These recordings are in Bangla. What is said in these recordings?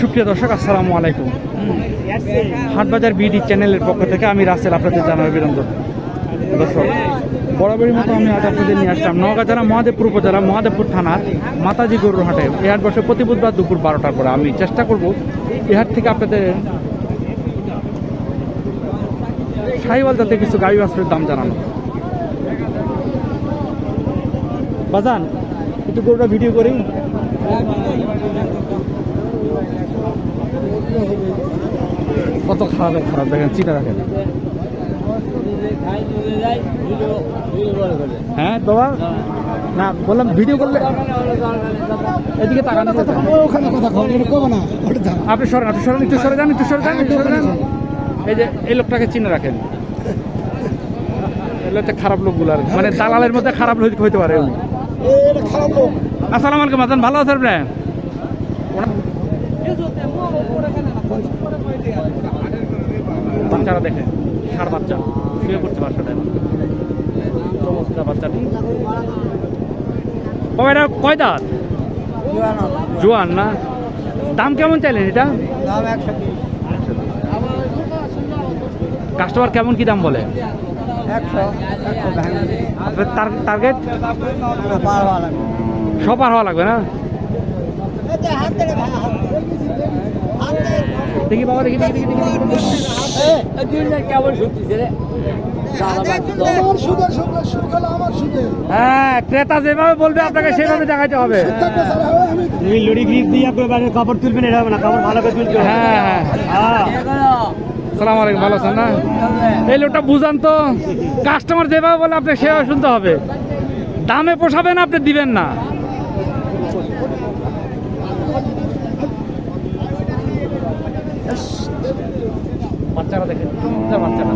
সুপ্রিয় দর্শক, আসসালামু আলাইকুম। হাটবাজার বিডি চ্যানেলের পক্ষ থেকে আমি রাসেল, আপনাদের জানাই বিরন্দন দর্শক, বরাবরই মতো আমি আজ আপনাদের নিয়ে আসলাম নওগাঁ জেলা মহাদেবপুর উপজেলা, মহাদেবপুর থানার মাতাজি গরুর হাটে। এই হাট বসে প্রতি বুধবার দুপুর বারোটার পরে। আমি চেষ্টা করব এই হাট থেকে আপনাদের সাইওয়াল যাতে কিছু গাড়ি বাসের দাম জানানো। বাজান, একটু গরুটা ভিডিও করি। কত খারাপ খারাপ দেখেন চিটা দেখেন। হ্যাঁ বাবা? না বললাম ভিডিও করলে এদিকে তাকান ওখানে কথা কবে না আপনি সরেন আপনি সরেন একটু সরে যান একটু সরে যান একটু সরে যান। এই যে এই লোকটাকে চিনে রাখেন। হচ্ছে খারাপ লোকগুলো আর মানে দালালের মধ্যে খারাপ লোক হইতে পারে। আসসালামু আলাইকুম আজান ভালো আছেন আপনি? বাচ্চারা দেখে, ষাট বাচ্চা, শুয়ে পড়ছে বাচ্চাটা চমৎকার বাচ্চাটি। এটা কয় দাঁত? জোয়ান না? দাম কেমন চাইলেন এটা? কাস্টমার কেমন কি দাম বলে? টার্গেট পার হওয়া লাগবে সব পার হওয়া লাগবে না? দেখি বাবা দেখি দেখি দেখি কেমন রে? হ্যাঁ ক্রেতা যেভাবে বলবে আপনাকে সেভাবে দেখাতে হবে। তুমি লড়ি গ্রিপ দিয়ে আপনার বাইরে কাপড় তুলবেন এটা হবে না কাপড় ভালো করে তুলতে হ্যাঁ হ্যাঁ হ্যাঁ। সালাম আলাইকুম ভালো আছেন না? এই লোকটা বুঝান তো কাস্টমার যেভাবে বলে আপনি সেভাবে শুনতে হবে। দামে পোষাবেন আপনি দিবেন না। বাচ্চারা দেখেন চমৎকার বাচ্চারা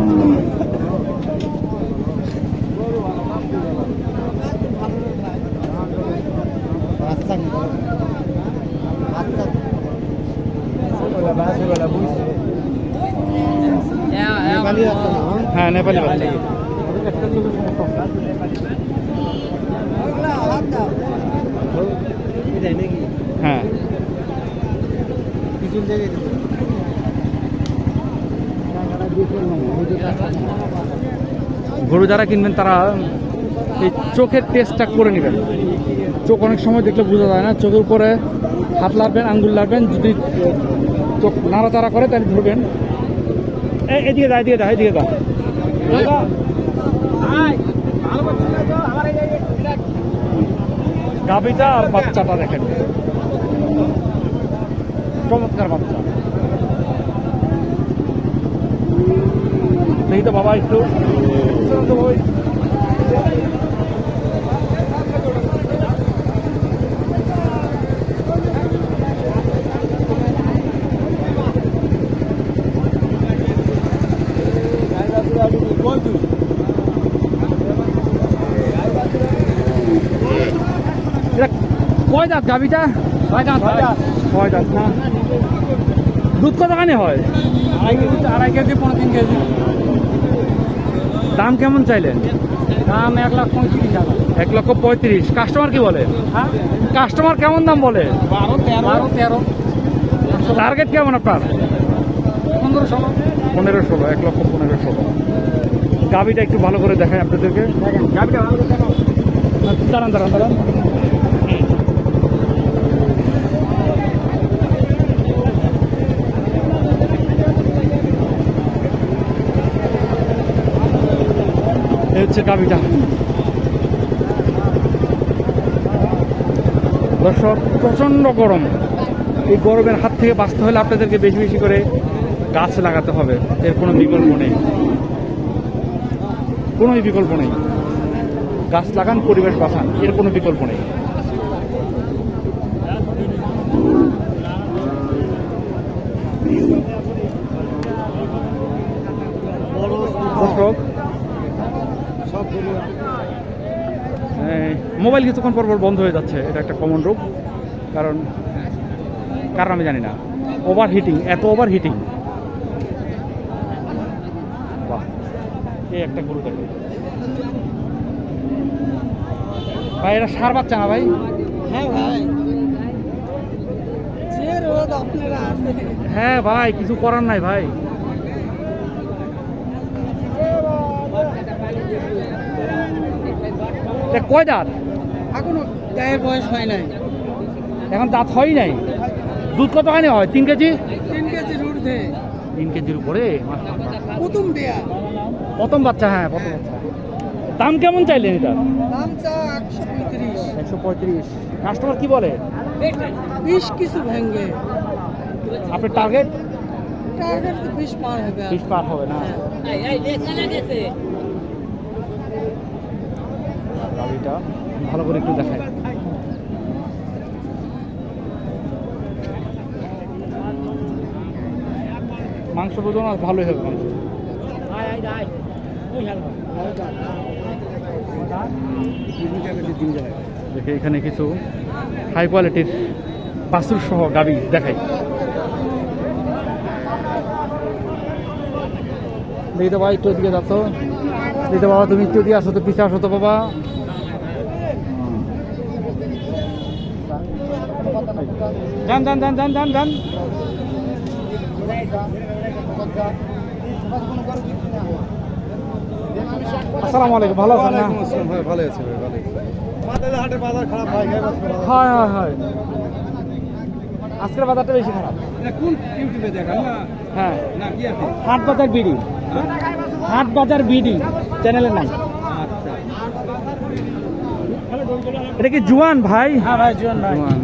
হ্যাঁ নেপালি বাচ্চা। হ্যাঁ। গরু যারা কিনবেন তারা এই চোখের টেস্টটা করে নেবেন। চোখ অনেক সময় দেখলে বোঝা যায় না। চোখের উপরে হাত লাড়বেন আঙ্গুল লাড়বেন যদি চোখ নাড়াচাড়া করে তাহলে ধরবেন। এদিকে দাও এদিকে দাও এদিকে দাও গাবিটা আর বাচ্চাটা দেখেন। চমৎকার বাচ্চা। তো বাবা একটু। কয় দাঁত গাবিটা ছয় দাঁত। ছয় দাঁত। না? দুধ কতখানি হয়? আড়াই কেজি আড়াই কেজি পনেরো তিন কেজি। দাম কেমন চাইলেন? দাম এক লাখ পঁয়ত্রিশ হাজার। এক লক্ষ পঁয়ত্রিশ। কাস্টমার কি বলে? হ্যাঁ? কাস্টমার কেমন দাম বলে? বারো তেরো তেরো। টার্গেট কেমন আপনার? পনেরোশো পনেরোশো পনেরো ষোলো এক লক্ষ পনেরোশো ষোলো। গাবিটা একটু ভালো করে দেখায় আপনাদেরকে। দাঁড়ান দাঁড়ান দাঁড়ান। হচ্ছে দাবিটা দর্শক, প্রচণ্ড গরম। এই গরমের হাত থেকে বাঁচতে হলে আপনাদেরকে বেশি বেশি করে গাছ লাগাতে হবে। এর কোনো বিকল্প নেই। কোনোই বিকল্প নেই। গাছ লাগান, পরিবেশ বাঁচান, এর কোনো বিকল্প নেই দর্শক এই, মোবাইল কিছুক্ষণ পর পর বন্ধ হয়ে যাচ্ছে এটা একটা কমন রোগ কারণ কারণ আমি জানি না। ওভার হিটিং এত ওভার হিটিং বাহ এই একটা গরু দেখো। ভাই এটা সার বাচ্চা না ভাই? হ্যাঁ ভাই। হ্যাঁ ভাই কিছু করার নাই ভাই। কয় দাঁত? এখনও গায়ের বয়স হয় নাই। এখন দাঁত হয় নাই? দুধ কত খানি হয়? তিন কেজি? তিন কেজির ঊর্ধ্বে তিন কেজির উপরে? প্রথম দেয়া। প্রথম বাচ্চা হ্যাঁ প্রথম বাচ্চা। দাম কেমন চাইলেন এটা? দাম চা একশো পঁয়ত্রিশ। একশো পঁয়ত্রিশ। কাস্টমার কি বলে? বিশ কিছু ভেঙ্গে। আপনার টার্গেট টার্গেট তো বিশ পার হবে। বিশ পার হবে না? গাড়িটা। ভালো করে একটু দেখায় মাংস বোঝানো ভালোই হবে দেখে এখানে কিছু হাই কোয়ালিটির বাসুর সহ গাড়ি দেখাই। দেখি তো ভাই, একটু এদিকে যাচ্ছ। দেখি বাবা, তুমি একটু এদিকে আসো তো পিছিয়ে আসো তো বাবা। যান যান যান যান যান যান আসসালামু আলাইকুম ভালো আছেন না? ভালো আছে ভাই ভালো মাথায় হাটের বাজার খারাপ ভাই হয় হয় হয়। আজকের বাজারটা বেশি খারাপ। কোন ইউটিউবে দেখান না? হ্যাঁ। না কি আছে? হাট বাজার বিডি। হাট বাজার বিডি চ্যানেলের নাই আচ্ছা। এটা কি জুয়ান ভাই? হ্যাঁ ভাই জীবন ভাই। জুয়ান।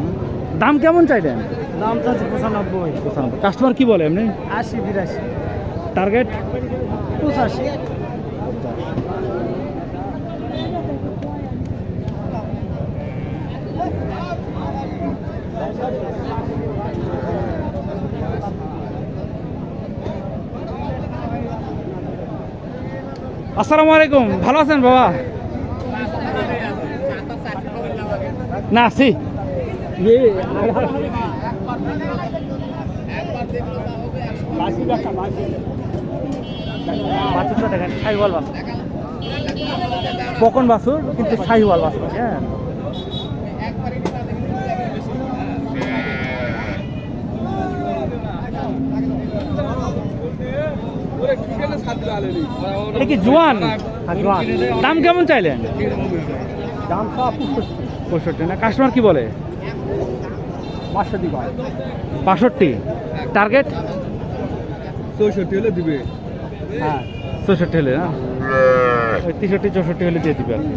দাম কেমন চাইলেন? দাম চাচ্ছে পঁচানব্বই। পঁচানব্বই। কাস্টমার কি বলে এমনি? আশি বিরাশি। টার্গেট পঁচাশি। আসসালামু আলাইকুম। ভালো আছেন বাবা? না আছি বাছুরটা দেখেন বাছুর। পকন বাছুর কিন্তু শাহিওয়াল বাছুর হ্যাঁ। এটা কি জোয়ান? হ্যাঁ, জোয়ান। দাম কেমন চাইলেন? দাম পঁয়ষট্টি না? কাস্টমার কি বলে? বাষট্টি বাষট্টি টার্গেট চৌষট্টি হলে দিবে। হ্যাঁ। চৌষট্টি হলে না? ওই তেষট্টি চৌষট্টি হলে দিয়ে দিবে আর কি।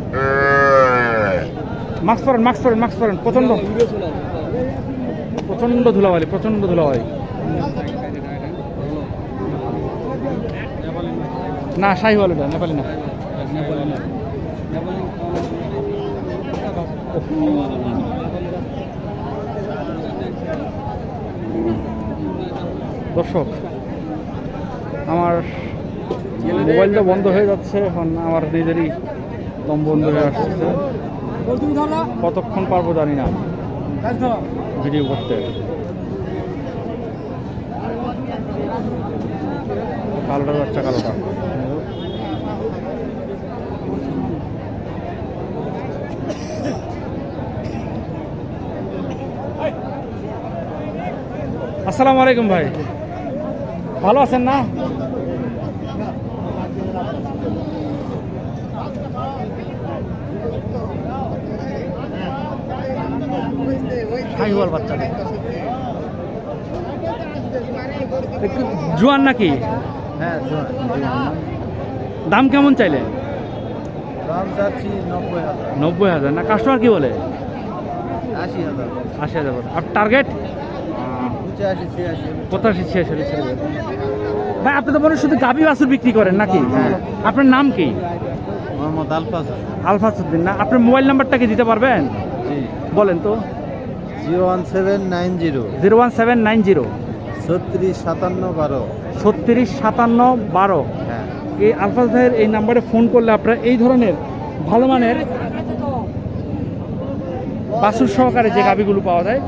মাস্ক পরেন মাস্ক পরেন মাস্ক পরেন প্রচণ্ড। প্রচণ্ড ধুলাবালি প্রচণ্ড ধুলাবালি। না শাহি বলে এটা নেপালি না। দর্শক, আমার মোবাইলটা বন্ধ হয়ে যাচ্ছে, এখন আমার নিজেরই দম বন্ধ হয়ে আসছে। কতক্ষণ পারব জানি না। ভিডিও করতে। কালোটা বাচ্চা কালোটা। আসসালামু আলাইকুম ভাই। ভালো আছেন না? বাচ্চা একটু জোয়ান নাকি? হ্যাঁ দাম কেমন চাইলে? দাম চাচ্ছি নব্বই হাজার। নব্বই হাজার। না কাস্টমার কি বলে? আশি হাজার। আশি হাজার আর টার্গেট পঁচাশি ছিয়াশি। ভাই আপনি তো মনে শুধু গাভি বাছুর বিক্রি করেন নাকি? হ্যাঁ। আপনার নাম কি? মোহাম্মদ আলফাজ। আলফাসুদ্দিন না আপনার মোবাইল নাম্বারটা কি দিতে পারবেন? জি। বলেন তো। Zero one seven nine zero. Zero one seven nine zero. ছত্রিশ সাতান্ন বারো। ছত্রিশ সাতান্ন বারো। হ্যাঁ। এই আলফাজ ভাইয়ের এই নাম্বারে ফোন করলে আপনারা এই ধরনের ভালো মানের বাসুর সহকারে যে গাবিগুলো পাওয়া যায়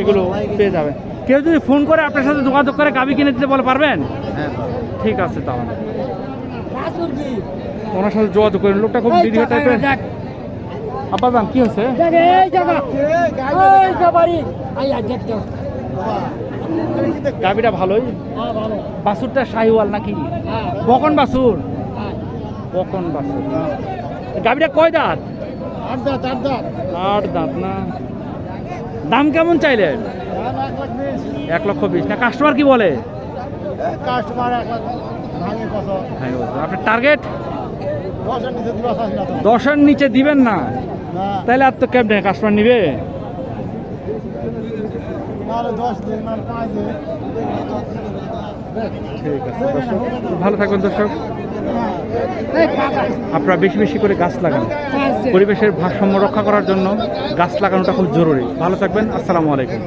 এগুলো পেয়ে যাবেন। কেউ যদি ফোন করে আপনার সাথে যোগাযোগ করে গাবি কিনে দিতে বলে পারবেন? হ্যাঁ ঠিক আছে তাহলে। ওনার সাথে যোগাযোগ করেন। লোকটা খুব ভিডিও টাইপের আব্বা যান কি হচ্ছে গাবিটা ভালোই। হ্যাঁ ভালো। বাছুরটা শাহিওয়াল নাকি? হ্যাঁ। বকন বাছুর হ্যাঁ। বকন বাছুর না গাবিটা কয় দাঁত? আট দাঁত আট দাঁত। আট দাঁত না। দাম কেমন চাইলে এক লক্ষ বিশ। না কাস্টমার কি বলে? কাস্টমার আপনার টার্গেট দশের নিচে দিবেন না? তাহলে আর তো ক্যাব নেই কাস্টমার নিবে দশ দিন পাঁচ দিন। ভালো থাকবেন, দর্শক। আপনারা বেশি বেশি করে গাছ লাগান। পরিবেশের ভারসাম্য রক্ষা করার জন্য গাছ লাগানোটা খুব জরুরি। ভালো থাকবেন, আসসালামু আলাইকুম।